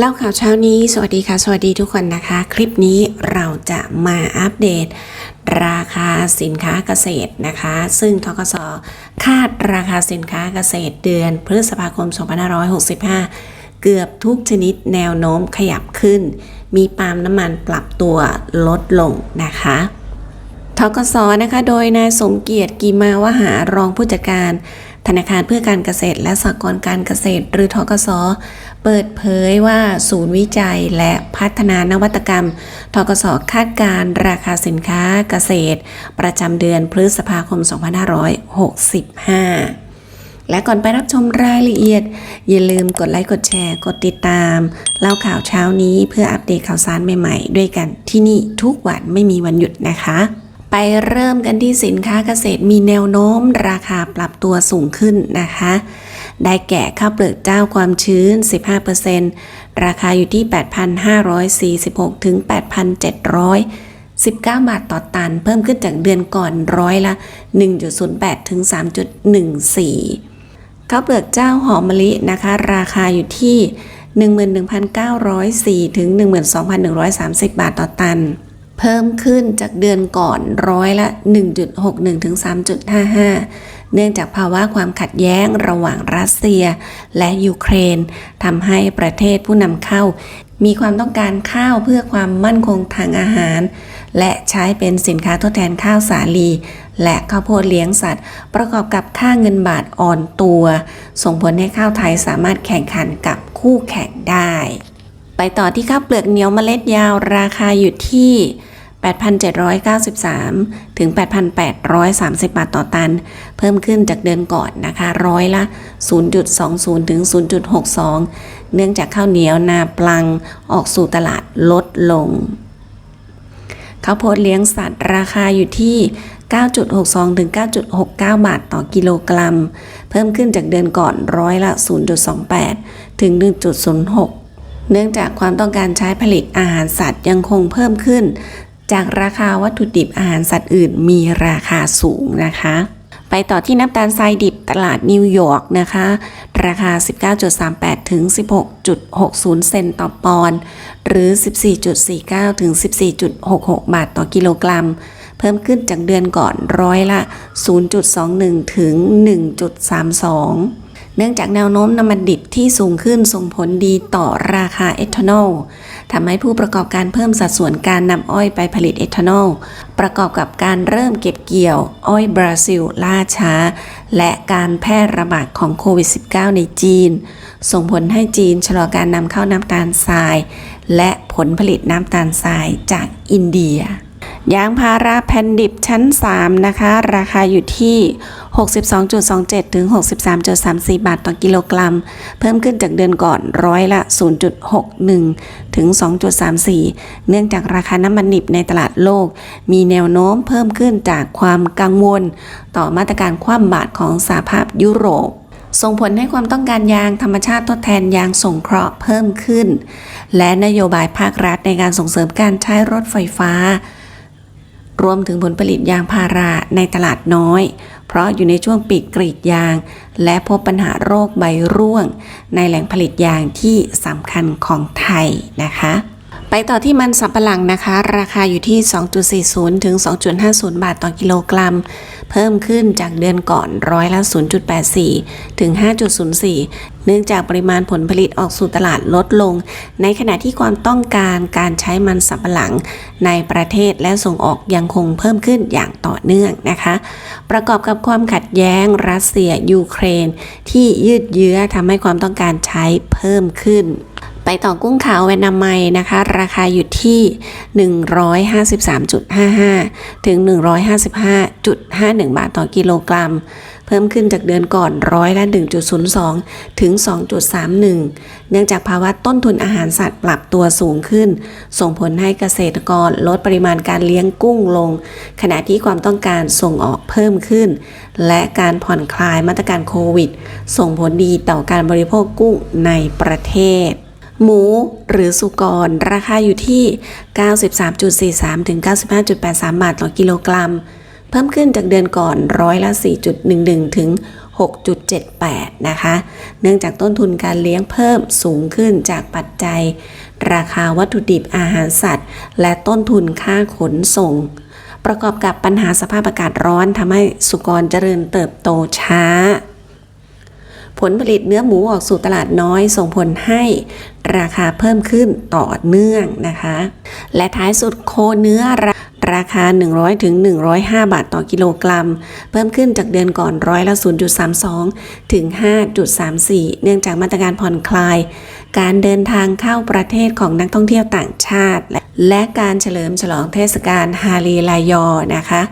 เล่าข่าวเช้านี้ สวัสดีค่ะ สวัสดีทุกคนนะคะ คลิปนี้เราจะมาอัปเดต ราคาสินค้าเกษตรนะคะ ซึ่งทกสคาดราคาสินค้าเกษตรเดือนพฤษภาคม 2565 เกือบทุกชนิดแนวโน้มขยับขึ้น มีปาล์มน้ำมันปรับตัวลดลงนะคะทกสนะคะ โดยนายสมเกียรติกีมาวหารองผู้จัดการ ธนาคารเพื่อการเกษตรและสหกรณ์การเกษตร หรือทกส เปิดเผยว่าศูนย์วิจัยและพัฒนานวัตกรรม ทกส คาดการราคาสินค้าเกษตร ประจำเดือนพฤษภาคม 2565และก่อนไปรับชมรายละเอียด อย่าลืมกดไลค์กดแชร์ กดติดตาม เล่าข่าวเช้านี้เพื่ออัปเดตข่าวสารใหม่ๆ ด้วยกันที่นี่ทุกวันไม่มีวันหยุดนะคะ ไปเริ่มกันที่สินค้าเกษตรมีแนวโน้มราคาปรับตัวสูงขึ้นนะคะ ได้แก่ข้าวเปลือกเจ้าความชื้น 15%ราคาอยู่ที่ 8,546 ถึง 8,719 บาทต่อตัน เพิ่มขึ้นจากเดือนก่อนร้อยละ 1.08 ถึง 3.14 ข้าวเปลือกเจ้าหอมมะลินะคะ ราคาอยู่ที่ 11,904 ถึง 12,130 บาทต่อตัน เพิ่มขึ้นจากเดือนก่อนร้อยละ 1.61 ถึง 3.55 เนื่องจากภาวะความขัดแย้งระหว่างรัสเซีย และยูเครนทำให้ประเทศผู้นำเข้า มีความต้องการข้าวเพื่อความมั่นคงทางอาหาร และใช้เป็นสินค้าทดแทนข้าวสาลี และข้าวโพดเลี้ยงสัตว์ ประกอบกับค่าเงินบาทอ่อนตัว ส่งผลให้ข้าวไทยสามารถแข่งขันกับคู่แข่งได้ ไปต่อที่ข้าวเปลือกเหนียวเมล็ดยาวราคาอยู่ที่ 8,793 ถึง 8,830 บาทต่อตัน เพิ่มขึ้นจากเดือนก่อนนะคะร้อยละ 0.20 ถึง 0.62 เนื่องจากข้าวเหนียวนาปลังออกสู่ตลาดลดลง ข้าวโพดเลี้ยงสัตว์ราคาอยู่ที่9.62 ถึง 9.69 บาทต่อกิโลกรัม เพิ่มขึ้นจากเดือนก่อนร้อยละ 0.28 ถึง 1.06 เนื่องจากความต้องการใช้ผลิตอาหารสัตว์ยังคงเพิ่มขึ้น จากราคาวัตถุดิบอาหารสัตว์อื่นมีราคาสูงนะคะ ไปต่อที่น้ำตาลทรายดิบตลาดนิวยอร์กนะคะ ราคา 19.38 ถึง 16.60 เซนต์ต่อปอนด์หรือ 14.49 ถึง 14.66 บาทต่อกิโลกรัม เพิ่มขึ้นจากเดือนก่อนร้อยละ 0.21 ถึง 1.32 เนื่องจากแนวโน้มน้ำมันดิบที่สูงขึ้นส่งผลดีต่อราคาเอทานอลทำให้ผู้ประกอบการเพิ่มสัดส่วนการนำอ้อยไปผลิตเอทานอลประกอบกับการเริ่มเก็บเกี่ยว อ้อยบราซิล ล่าช้า และการแพร่ระบาดของโควิด -19 ในจีน ส่งผลให้จีนชะลอการนำเข้าน้ำตาลทราย และผลผลิตน้ำตาลทรายจากอินเดียยางพาราแผ่นดิบชั้น 3 นะคะ ราคาอยู่ที่ 62.27 ถึง 63.34 บาทต่อกิโลกรัม เพิ่มขึ้นจากเดือนก่อนร้อยละ 0.61 ถึง 2.34 เนื่องจากราคาน้ำมันดิบในตลาดโลก มีแนวโน้มเพิ่มขึ้นจากความกังวล ต่อมาตรการคว่ำบาตรของสหภาพยุโรปส่งผลให้ความต้องการยางธรรมชาติทดแทนยางส่งเคราะห์เพิ่มขึ้น และนโยบายภาครัฐในการส่งเสริมการใช้รถไฟฟ้า รวมถึงผลผลิตยางพาราในตลาดน้อย เพราะอยู่ในช่วงปิดกรีดยาง และพบปัญหาโรคใบร่วง ในแหล่งผลิตยางที่สำคัญของไทยนะคะ ไปต่อที่มันสับปะหลังนะคะ ราคาอยู่ที่ 2.40 ถึง 2.50 บาทต่อกิโลกรัม เพิ่มขึ้นจากเดือนก่อนร้อยละ 0.84 ถึง 5.04 เนื่องจากปริมาณผลผลิตออกสู่ตลาดลดลง ในขณะที่ความต้องการการใช้มันสับปะหลัง ในประเทศและส่งออกยังคงเพิ่มขึ้นอย่างต่อเนื่องนะคะ ประกอบกับความขัดแย้งรัสเซียยูเครน ที่ยืดเยื้อทำให้ความต้องการใช้เพิ่มขึ้น ไปต่อกุ้งขาวแวนนามัยนะคะ ราคาอยู่ที่ 153.55 ถึง 155.51 บาทต่อกิโลกรัม เพิ่มขึ้นจากเดือนก่อนร้อยละ 1.02 ถึง 2.31 เนื่องจากภาวะต้นทุนอาหารสัตว์ปรับตัวสูงขึ้น ส่งผลให้เกษตรกรลดปริมาณการเลี้ยงกุ้งลง ขณะที่ความต้องการส่งออกเพิ่มขึ้น และการผ่อนคลายมาตรการโควิด ส่งผลดีต่อการบริโภคกุ้งในประเทศ หมูหรือสุกร ราคาอยู่ที่ 93.43 ถึง 95.83 บาทต่อกิโลกรัม เพิ่มขึ้นจากเดือนก่อนร้อยละ 4.11 ถึง 6.78 นะคะ เนื่องจากต้นทุนการเลี้ยงเพิ่มสูงขึ้นจากปัจจัย ราคาวัตถุดิบอาหารสัตว์ และต้นทุนค่าขนส่ง ประกอบกับปัญหาสภาพอากาศร้อนทำให้สุกรเจริญเติบโตช้า ผลผลิตเนื้อหมูออกสู่ตลาดน้อย ส่งผลให้ราคาเพิ่มขึ้นต่อเนื่องนะคะ และท้ายสุดโคเนื้อราราคา 100ถึง105 บาทต่อกิโลกรัม เพิ่มขึ้นจากเดือนก่อนร้อยละ 0.32 ถึง 5.34 เนื่องจากมาตรการผ่อนคลาย การเดินทางเข้าประเทศของนักท่องเที่ยวต่างชาติ และและการเฉลิมฉลองเทศกาลฮาลีลายอนะคะ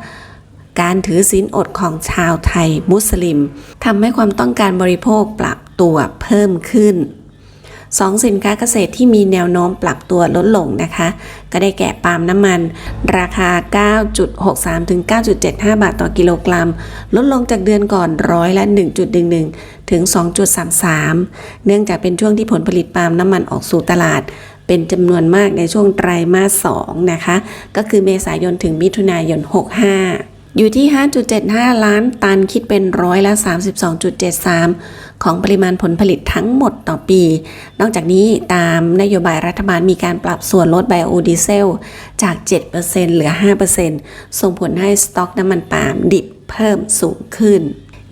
การถือศีลอดของชาวไทยมุสลิมทำให้ความต้องการบริโภคปรับตัวเพิ่มขึ้นสองสินค้าเกษตรที่มีแนวโน้มปรับตัวลดลงนะคะ ก็ได้แก่ปาล์มน้ำมัน ราคา 9.63 ถึง 9.75 บาทต่อกิโลกรัม ลดลงจากเดือนก่อนร้อยละ 1.11 ถึง 2.33 เนื่องจากเป็นช่วงที่ผลผลิตปาล์มน้ำมันออกสู่ตลาด เป็นจำนวนมากในช่วงไตรมาส 2 นะคะ ก็คือเมษายนถึงมิถุนายน 65 อยู่ที่ 5.75 ล้านตันคิดเป็นร้อยละ 32.73 ของปริมาณผลผลิตทั้งหมดต่อปี นอกจากนี้ตามนโยบายรัฐบาลมีการปรับส่วนลดไบโอดีเซล จาก 7%เหลือ 5%ส่งผลให้สต็อกน้ำมันปาล์มดิบเพิ่มสูงขึ้น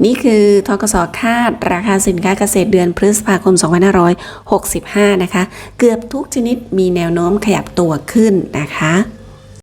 นี่คือทกสคาดราคาสินค้าเกษตรเดือนพฤษภาคม 2565 นะคะ เกือบทุกชนิดมีแนวโน้มขยับตัวขึ้นนะคะ